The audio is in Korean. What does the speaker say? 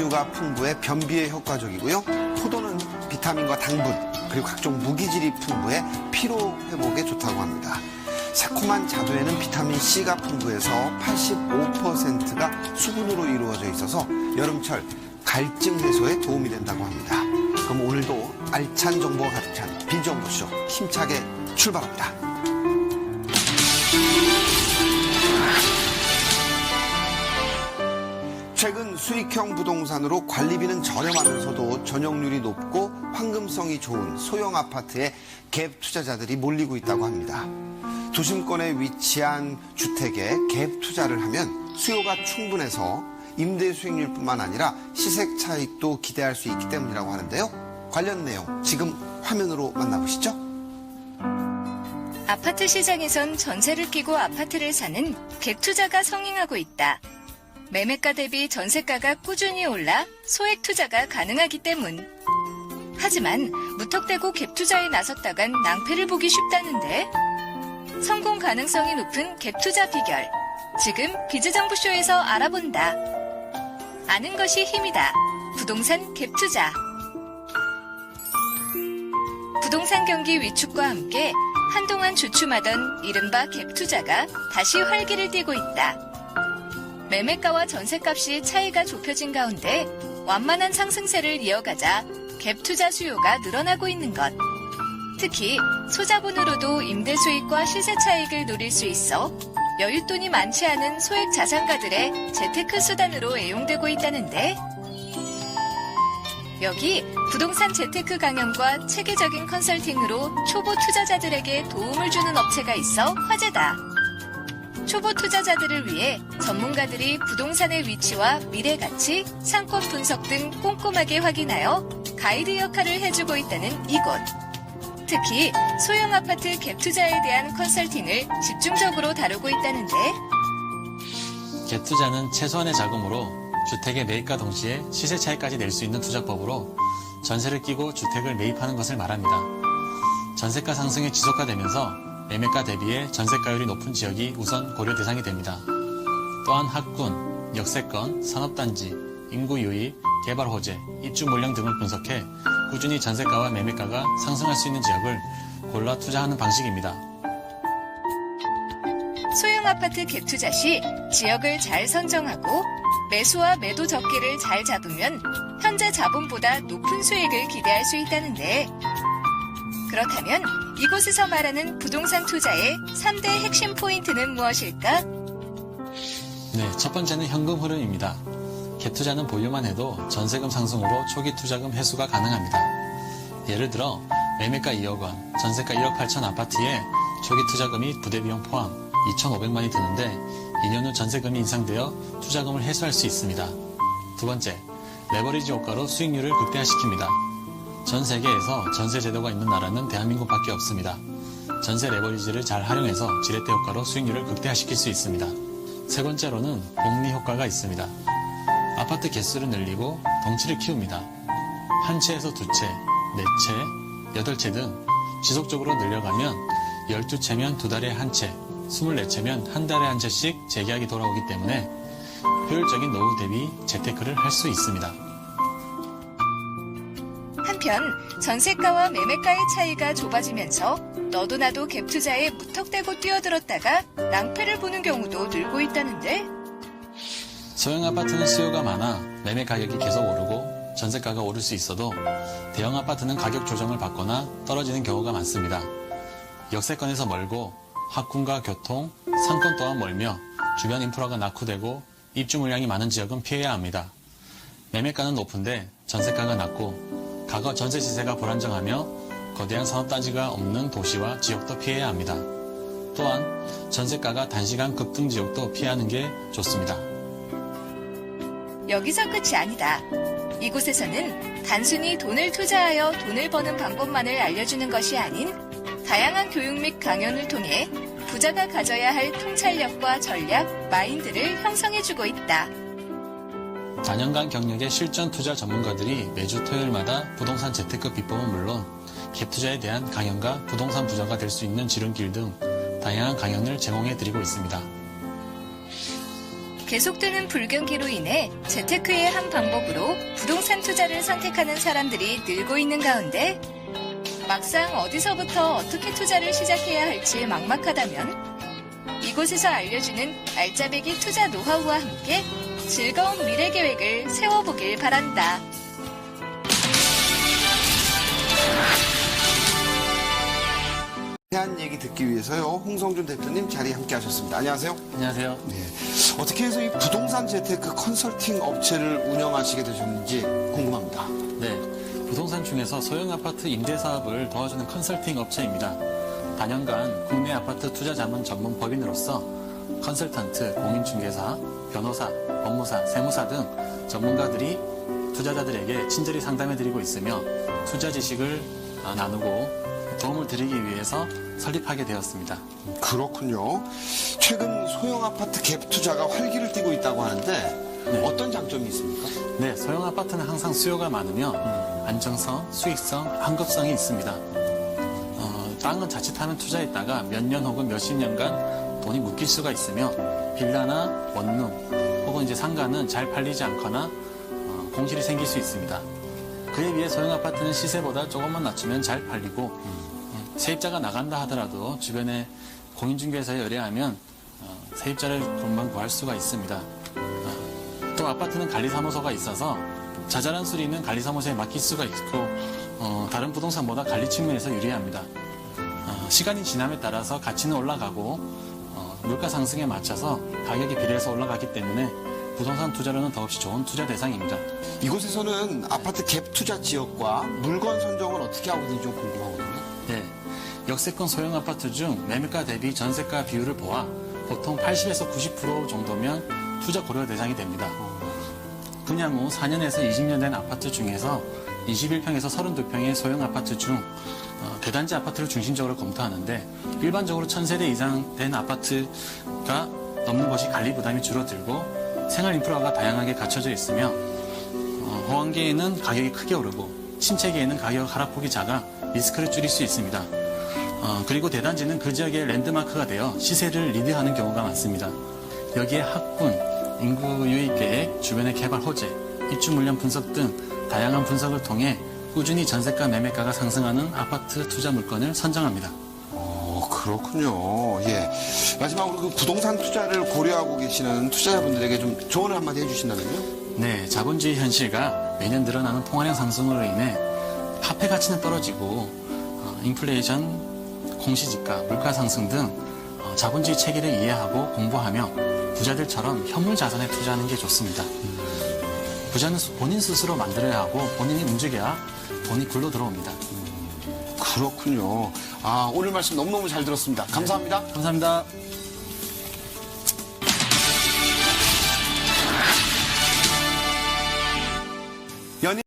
유가 풍부해 변비에 효과적이고요. 포도는 비타민과 당분 그리고 각종 무기질이 풍부해 피로 회복에 좋다고 합니다. 새콤한 자두에는 비타민 C가 풍부해서 85%가 수분으로 이루어져 있어서 여름철 갈증 해소에 도움이 된다고 합니다. 그럼 오늘도 알찬 정보가 가득 찬 비정보쇼 힘차게 출발합니다. 수익형 부동산으로 관리비는 저렴하면서도 전용률이 높고 황금성이 좋은 소형 아파트에 갭 투자자들이 몰리고 있다고 합니다. 도심권에 위치한 주택에 갭 투자를 하면 수요가 충분해서 임대 수익률뿐만 아니라 시세 차익도 기대할 수 있기 때문이라고 하는데요. 관련 내용 지금 화면으로 만나보시죠. 아파트 시장에선 전세를 끼고 아파트를 사는 갭 투자가 성행하고 있다. 매매가 대비 전세가가 꾸준히 올라 소액 투자가 가능하기 때문. 하지만 무턱대고 갭 투자에 나섰다간 낭패를 보기 쉽다는데 성공 가능성이 높은 갭 투자 비결. 지금 비즈정부쇼에서 알아본다. 아는 것이 힘이다. 부동산 갭 투자. 부동산 경기 위축과 함께 한동안 주춤하던 이른바 갭 투자가 다시 활기를 띠고 있다. 매매가와 전세값이 차이가 좁혀진 가운데 완만한 상승세를 이어가자 갭 투자 수요가 늘어나고 있는 것. 특히 소자본으로도 임대 수익과 시세 차익을 노릴 수 있어 여윳돈이 많지 않은 소액 자산가들의 재테크 수단으로 애용되고 있다는데 여기 부동산 재테크 강연과 체계적인 컨설팅으로 초보 투자자들에게 도움을 주는 업체가 있어 화제다. 초보 투자자들을 위해 전문가들이 부동산의 위치와 미래 가치, 상권 분석 등 꼼꼼하게 확인하여 가이드 역할을 해주고 있다는 이곳. 특히 소형 아파트 갭 투자에 대한 컨설팅을 집중적으로 다루고 있다는데 갭 투자는 최소한의 자금으로 주택의 매입과 동시에 시세 차익까지 낼 수 있는 투자법으로 전세를 끼고 주택을 매입하는 것을 말합니다. 전세가 상승이 지속화되면서 매매가 대비해 전세가율이 높은 지역이 우선 고려 대상이 됩니다. 또한 학군, 역세권, 산업단지, 인구 유입, 개발 호재, 입주 물량 등을 분석해 꾸준히 전세가와 매매가가 상승할 수 있는 지역을 골라 투자하는 방식입니다. 소형 아파트 갭 투자 시 지역을 잘 선정하고 매수와 매도 적기를 잘 잡으면 현재 자본보다 높은 수익을 기대할 수 있다는데 그렇다면 이곳에서 말하는 부동산 투자의 3대 핵심 포인트는 무엇일까? 네, 첫 번째는 현금 흐름입니다. 갭 투자는 보유만 해도 전세금 상승으로 초기 투자금 회수가 가능합니다. 예를 들어 매매가 2억 원, 전세가 1억 8천 아파트에 초기 투자금이 부대 비용 포함 2,500만이 드는데 2년 후 전세금이 인상되어 투자금을 회수할 수 있습니다. 두 번째, 레버리지 효과로 수익률을 극대화시킵니다. 전 세계에서 전세 제도가 있는 나라는 대한민국밖에 없습니다. 전세 레버리지를 잘 활용해서 지렛대 효과로 수익률을 극대화시킬 수 있습니다. 세 번째로는 복리 효과가 있습니다. 아파트 개수를 늘리고 덩치를 키웁니다. 한 채에서 두 채, 네 채, 여덟 채 등 지속적으로 늘려가면 12채면 두 달에 한 채, 24채면 한 달에 한 채씩 재계약이 돌아오기 때문에 효율적인 노후 대비 재테크를 할 수 있습니다. 한편 전세가와 매매가의 차이가 좁아지면서 너도 나도 갭 투자에 무턱대고 뛰어들었다가 낭패를 보는 경우도 늘고 있다는데 소형 아파트는 수요가 많아 매매 가격이 계속 오르고 전세가가 오를 수 있어도 대형 아파트는 가격 조정을 받거나 떨어지는 경우가 많습니다. 역세권에서 멀고 학군과 교통, 상권 또한 멀며 주변 인프라가 낙후되고 입주 물량이 많은 지역은 피해야 합니다. 매매가는 높은데 전세가가 낮고 과거 전세 시세가 불안정하며 거대한 산업단지가 없는 도시와 지역도 피해야 합니다. 또한 전세가가 단시간 급등 지역도 피하는 게 좋습니다. 여기서 끝이 아니다. 이곳에서는 단순히 돈을 투자하여 돈을 버는 방법만을 알려주는 것이 아닌 다양한 교육 및 강연을 통해 부자가 가져야 할 통찰력과 전략, 마인드를 형성해주고 있다. 4년간 경력의 실전 투자 전문가들이 매주 토요일마다 부동산 재테크 비법은 물론 갭 투자에 대한 강연과 부동산 부자가 될 수 있는 지름길 등 다양한 강연을 제공해 드리고 있습니다. 계속되는 불경기로 인해 재테크의 한 방법으로 부동산 투자를 선택하는 사람들이 늘고 있는 가운데 막상 어디서부터 어떻게 투자를 시작해야 할지 막막하다면 이곳에서 알려주는 알짜배기 투자 노하우와 함께 즐거운 미래 계획을 세워보길 바란다. 대한 얘기 듣기 위해서요. 홍성준 대표님 자리에 함께 하셨습니다. 안녕하세요. 안녕하세요. 네. 어떻게 해서 이 부동산 재테크 컨설팅 업체를 운영하시게 되셨는지 궁금합니다. 네, 부동산 중에서 소형 아파트 임대 사업을 도와주는 컨설팅 업체입니다. 단연간 국내 아파트 투자 자문 전문 법인으로서 컨설턴트, 공인중개사, 변호사, 법무사, 세무사 등 전문가들이 투자자들에게 친절히 상담해드리고 있으며 투자 지식을 아, 나누고 도움을 드리기 위해서 설립하게 되었습니다. 그렇군요. 최근 소형 아파트 갭 투자가 활기를 띠고 있다고 하는데 어떤 장점이 있습니까? 네, 소형 아파트는 항상 수요가 많으며 안정성, 수익성, 환급성이 있습니다. 어, 땅은 자칫하면 투자했다가 몇 년 혹은 몇십 년간 돈이 묶일 수가 있으며 빌라나 원룸 혹은 이제 상가는 잘 팔리지 않거나 어, 공실이 생길 수 있습니다. 그에 비해 소형 아파트는 시세보다 조금만 낮추면 잘 팔리고 음, 세입자가 나간다 하더라도 주변에 공인중개사에 의뢰하면 어, 세입자를 금방 구할 수가 있습니다. 또 아파트는 관리사무소가 있어서 자잘한 수리는 관리사무소에 맡길 수가 있고 어, 다른 부동산보다 관리 측면에서 유리합니다. 어, 시간이 지남에 따라서 가치는 올라가고 어, 물가 상승에 맞춰서 가격이 비례해서 올라가기 때문에 부동산 투자로는 더없이 좋은 투자 대상입니다. 이곳에서는 아파트 갭 투자 지역과 물건 선정을 어떻게 하고 있는지 좀 궁금하거든요. 네, 역세권 소형 아파트 중 매매가 대비 전세가 비율을 보아 보통 80에서 90% 정도면 투자 고려 대상이 됩니다. 분양 후 4년에서 20년 된 아파트 중에서 21평에서 32평의 소형 아파트 중 어, 대단지 아파트를 중심적으로 검토하는데 일반적으로 1000세대 이상 된 아파트가 넘는 것이 관리 부담이 줄어들고 생활 인프라가 다양하게 갖춰져 있으며 어, 호황기에는 가격이 크게 오르고 침체기에는 가격 하락폭이 작아 리스크를 줄일 수 있습니다. 어, 그리고 대단지는 그 지역의 랜드마크가 되어 시세를 리드하는 경우가 많습니다. 여기에 학군, 인구 유입 계획, 주변의 개발 호재, 입주 물량 분석 등 다양한 분석을 통해 꾸준히 전세가 매매가가 상승하는 아파트 투자 물건을 선정합니다. 어, 그렇군요. 예. 마지막으로 그 부동산 투자를 고려하고 계시는 투자자분들에게 좀 조언을 한마디 해주신다면요? 네, 자본주의 현실과 매년 늘어나는 통화량 상승으로 인해 화폐 가치는 떨어지고 어, 인플레이션, 공시지가, 물가 상승 등 어, 자본주의 체계를 이해하고 공부하며 부자들처럼 현물 자산에 투자하는 게 좋습니다. 부자는 수- 본인 스스로 만들어야 하고 본인이 움직여야 돈이 굴러 들어옵니다. 그렇군요. 아, 오늘 말씀 너무너무 잘 들었습니다. 감사합니다. 감사합니다.